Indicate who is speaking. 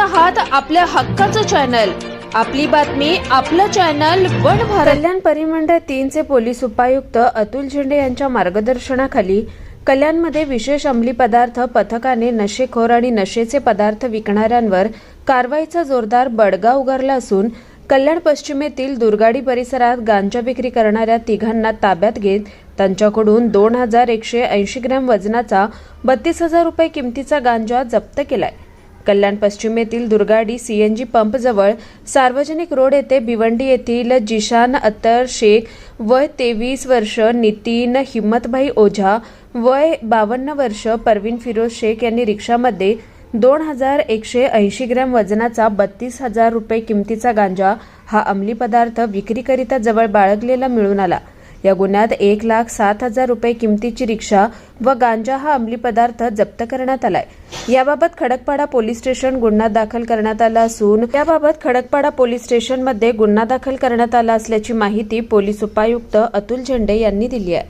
Speaker 1: आहात आपल्या हक्काचं चॅनल. आपली बातमी आपलं चॅनल वन भारत.
Speaker 2: कल्याण परिमंडळ तीनचे पोलीस उपायुक्त अतुल झेंडे यांच्या मार्गदर्शनाखाली कल्याणमध्ये विशेष अंमली पदार्थ पथकाने नशेखोर आणि नशेचे पदार्थ विकणाऱ्यांवर कारवाईचा जोरदार बडगा उगारला असून कल्याण पश्चिमेतील दुर्गाडी परिसरात गांजा विक्री करणाऱ्या तिघांना ताब्यात घेत त्यांच्याकडून दोन हजार एकशे ऐंशी ग्रॅम वजनाचा बत्तीस हजार रुपये किमतीचा गांजा जप्त केलाय. कल्याण पश्चिमेतील दुर्गाडी सीएनजी पंपजवळ सार्वजनिक रोड येथे भिवंडी येथील जिशान अत्तर शेख वय तेवीस वर्ष नितीन हिम्मतभाई ओझा वय बावन्न वर्ष परवीन फिरोज शेख यांनी रिक्षामध्ये दोन हजार एकशे ऐंशी ग्रॅम वजनाचा बत्तीस हजार रुपये किमतीचा गांजा हा अंमली पदार्थ विक्रीकरिता जवळ बाळगलेला मिळून आला. या गुन्ह्यात एक लाख सात हजार रुपये किमतीची रिक्षा व गांजा हा अंमली पदार्थ जप्त करण्यात आलाय. याबाबत खडकपाडा पोलीस स्टेशन गुन्हा दाखल करण्यात आला असून याबाबत खडकपाडा पोलीस स्टेशनमध्ये गुन्हा दाखल करण्यात आला असल्याची माहिती पोलीस उपायुक्त अतुल झेंडे यांनी दिली आहे.